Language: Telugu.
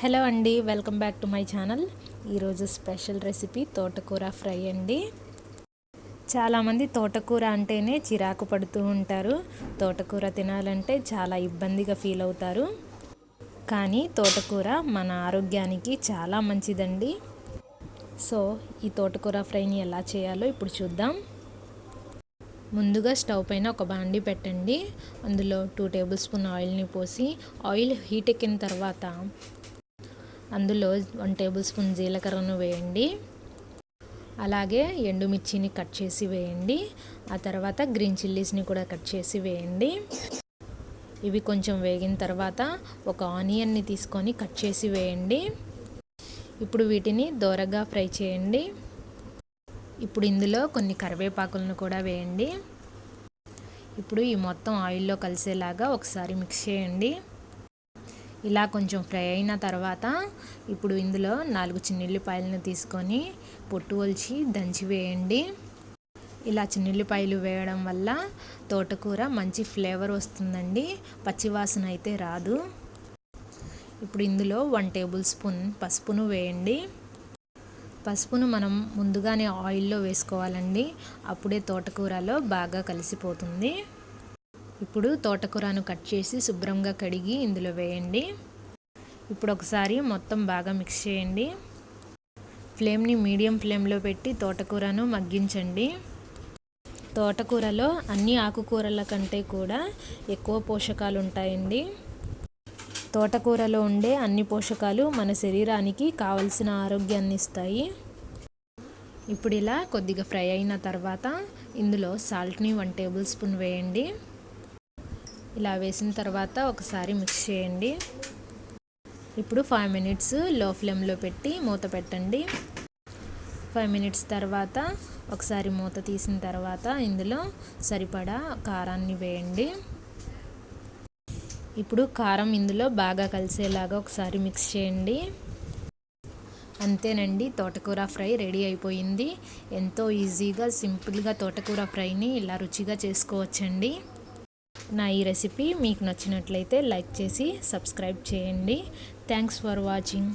హలో అండి welcome back to my channel. ఈరోజు స్పెషల్ రెసిపీ తోటకూర ఫ్రై అండి. చాలామంది తోటకూర అంటేనే చిరాకు పడుతూ ఉంటారు. తోటకూర తినాలంటే చాలా ఇబ్బందిగా ఫీల్ అవుతారు. కానీ తోటకూర మన ఆరోగ్యానికి చాలా మంచిదండి. సో ఈ తోటకూర ఫ్రైని ఎలా చేయాలో ఇప్పుడు చూద్దాం. ముందుగా స్టవ్ పైన ఒక బాండి పెట్టండి. అందులో టూ టేబుల్ స్పూన్ ఆయిల్ని పోసి ఆయిల్ హీట్ ఎక్కిన తర్వాత అందులో వన్ టేబుల్ స్పూన్ జీలకర్రను వేయండి. అలాగే ఎండుమిర్చిని కట్ చేసి వేయండి. ఆ తర్వాత గ్రీన్ చిల్లీస్ని కూడా కట్ చేసి వేయండి. ఇవి కొంచెం వేగిన తర్వాత ఒక ఆనియన్ని తీసుకొని కట్ చేసి వేయండి. ఇప్పుడు వీటిని దోరగా ఫ్రై చేయండి. ఇప్పుడు ఇందులో కొన్ని కరివేపాకులను కూడా వేయండి. ఇప్పుడు ఈ మొత్తం ఆయిల్లో కలిసేలాగా ఒకసారి మిక్స్ చేయండి. ఇలా కొంచెం ఫ్రై అయిన తర్వాత ఇప్పుడు ఇందులో నాలుగు చిన్నుల్లిపాయలను తీసుకొని పొట్టు ఒలిచి దంచి వేయండి. ఇలా చిన్నుల్లిపాయలు వేయడం వల్ల తోటకూర మంచి ఫ్లేవర్ వస్తుందండి. పచ్చివాసన అయితే రాదు. ఇప్పుడు ఇందులో వన్ టేబుల్ స్పూన్ పసుపును వేయండి. పసుపును మనం ముందుగానే ఆయిల్లో వేసుకోవాలండి. అప్పుడే తోటకూరలో బాగా కలిసిపోతుంది. ఇప్పుడు తోటకూరను కట్ చేసి శుభ్రంగా కడిగి ఇందులో వేయండి. ఇప్పుడు ఒకసారి మొత్తం బాగా మిక్స్ చేయండి. ఫ్లేమ్ని మీడియం ఫ్లేమ్లో పెట్టి తోటకూరను మగ్గించండి. తోటకూరలో అన్ని ఆకుకూరల కంటే కూడా ఎక్కువ పోషకాలు ఉంటాయండి. తోటకూరలో ఉండే అన్ని పోషకాలు మన శరీరానికి కావలసిన ఆరోగ్యాన్ని ఇస్తాయి. ఇప్పుడు ఇలా కొద్దిగా ఫ్రై అయిన తర్వాత ఇందులో సాల్ట్ని వన్ టేబుల్ స్పూన్ వేయండి. ఇలా వేసిన తర్వాత ఒకసారి మిక్స్ చేయండి. ఇప్పుడు ఫైవ్ మినిట్స్లో ఫ్లేమ్లో పెట్టి మూత పెట్టండి. ఫైవ్ మినిట్స్ తర్వాత ఒకసారి మూత తీసిన తర్వాత ఇందులో సరిపడా కారాన్ని వేయండి. ఇప్పుడు కారం ఇందులో బాగా కలిసేలాగా ఒకసారి మిక్స్ చేయండి. అంతేనండి తోటకూర ఫ్రై రెడీ అయిపోయింది. ఎంతో ఈజీగా సింపుల్గా తోటకూర ఫ్రైని ఇలా రుచిగా చేసుకోవచ్చండి. నా ఈ రెసిపీ మీకు నచ్చినట్లయితే లైక్ చేసి సబ్స్క్రైబ్ చేయండి. Thanks for watching